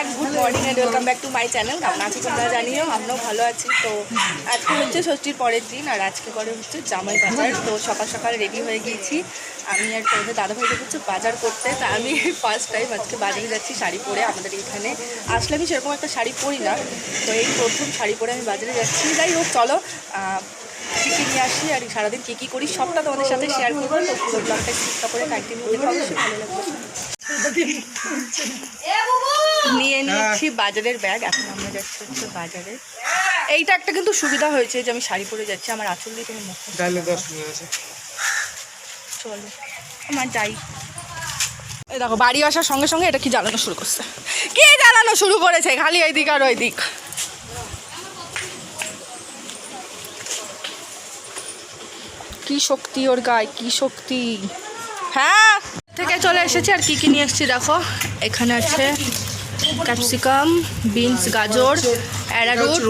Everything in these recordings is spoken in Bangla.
Everyone good morning and welcome back to my channel কেমন আছি তোমরা জানিও, আমরাও ভালো আছি। তো আজকে হচ্ছে ষষ্ঠীর পরের দিন আর আজকে করে হচ্ছে জামাই বাজার। তো সকাল সকাল রেডি হয়ে গিয়েছি। আমি আর তোমাদের দাদা ভাই হচ্ছে বাজার করতে। তা আমি ফার্স্ট টাইম আজকে বাজারে যাচ্ছি শাড়ি পরে। আমাদের এখানে আসলে আমি সেরকম একটা শাড়ি পরি না। তো এই প্রথম শাড়ি পরে আমি বাজারে যাচ্ছি। যাই হোক, চলো কী নিয়ে আসি আর সারাদিন কী কী করি সবটা তোমাদের সাথে শেয়ার করব। তো পুরো ব্লগটা করে অবশ্যই ভালো লাগবে। নিয়ে নিয়েছি বাজারের ব্যাগ এখন আমরা যাচ্ছি হচ্ছে বাজারে। এইটা একটা কিন্তু সুবিধা হয়েছে যে আমি শাড়ি পরে যাচ্ছি আমার আঁচল দিয়ে কোনো মুখ চলো আমার যাই। এই দেখো বাড়ি আসার সঙ্গে সঙ্গে এটা কি জ্বালানো শুরু করছে? কে জ্বালানো শুরু করেছে? খালি ওই দিক আর ওই দিক। কি শক্তি ওর গায়ে কি শক্তি। হ্যাঁ থেকে চলে এসেছি আর কি কি নিয়ে এসেছি দেখো। এখানে আছে ক্যাপসিকাম, বিনস, গাজর, অ্যারারুট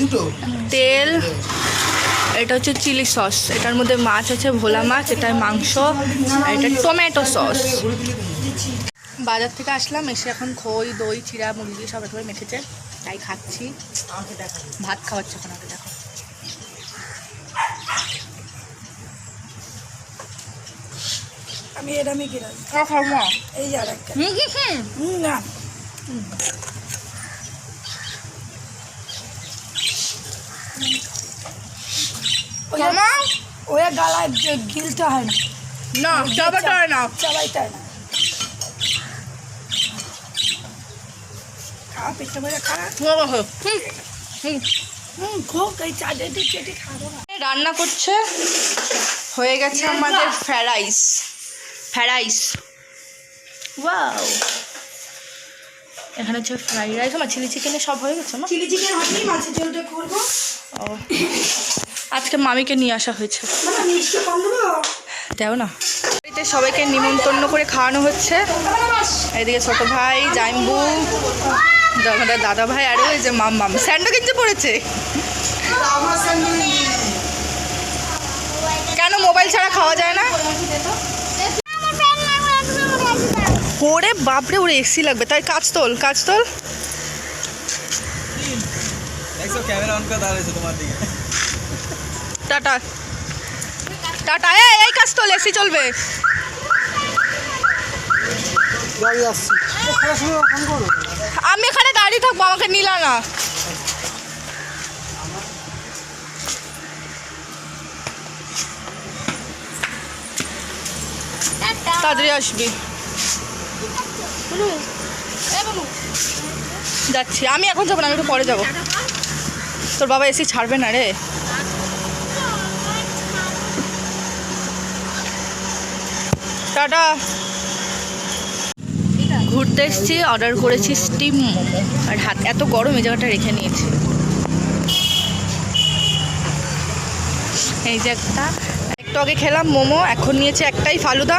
দুটো তেল। এটা হচ্ছে চিলি সস। এটার মধ্যে মাছ আছে, ভোলা মাছ এটায় মাংস এটা টমেটো সস। বাজার থেকে আসলাম, এসে এখন খই, দই চিরা মুরগি সব একেবারে মেখেছে। তাই খাচ্ছি। ভাত খাওয়াচ্ছে এখন দেখো। আমি এটা এই যে না। ওই গালায় গিলতে হয় না। না চাবাটা হয় না। চাবাইতে হয় না। খাওয়া পেটটা ভরে খাওয়া হুম হুম। হুম খোক এই চাটে চেটে খাব রান্না করছে। হয়ে গেছে আমাদের ফ্যারাইস ফ্যারাইস ওয়াও। এখানে হচ্ছে ফ্রাইড রাইস আমার চিলি চিকেনে সব হয়ে গেছে না? চিলি চিকেন হয়নি মাছের ঝোলটা করব। ও। আজকে মামিকে নিয়ে আসা হয়েছে। মানে দেও না। বাড়িতে সবাইকে নিমন্ত্রণ করে খাওয়ানো হচ্ছে। এদিকে ছোট ভাই জাইম্বু আমাদের দাদা ভাই আরও ওই যে মাম মাম। স্যান্ডো কিনতে পড়েছে। কেন মোবাইল ছাড়া খাওয়া যায় না? ওরে বাপরে ওরে এসি লাগবে। তাই কাজ তোল কাজ তোল। টাটা। টাটা। এই এই কাজ তোল এসি চলবে। আমি এখানে দাঁড়িয়ে থাকব আমাকে নিলা না। তাড়াতাড়ি আসবি। যাচ্ছি। আমি এখন যাব না, আমি একটু পরে যাব। তোর বাবা এসি ছাড়বে না রে। টাটা। ঘুরতে এসেছি অর্ডার করেছি স্টিম মোমো আর হাত, এত গরম এই জায়গাটা রেখে নিয়েছি। এই যে একটা, একটু আগে খেলাম মোমো, এখন নিয়েছে একটাই ফালুদা।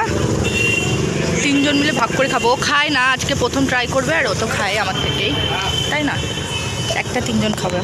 তিনজন মিলে ভাগ করে খাব। খায় না, আজকে প্রথম ট্রাই করবে আর ও তো খায় আমার থেকেই। তাই না? একটা তিনজন খাবে।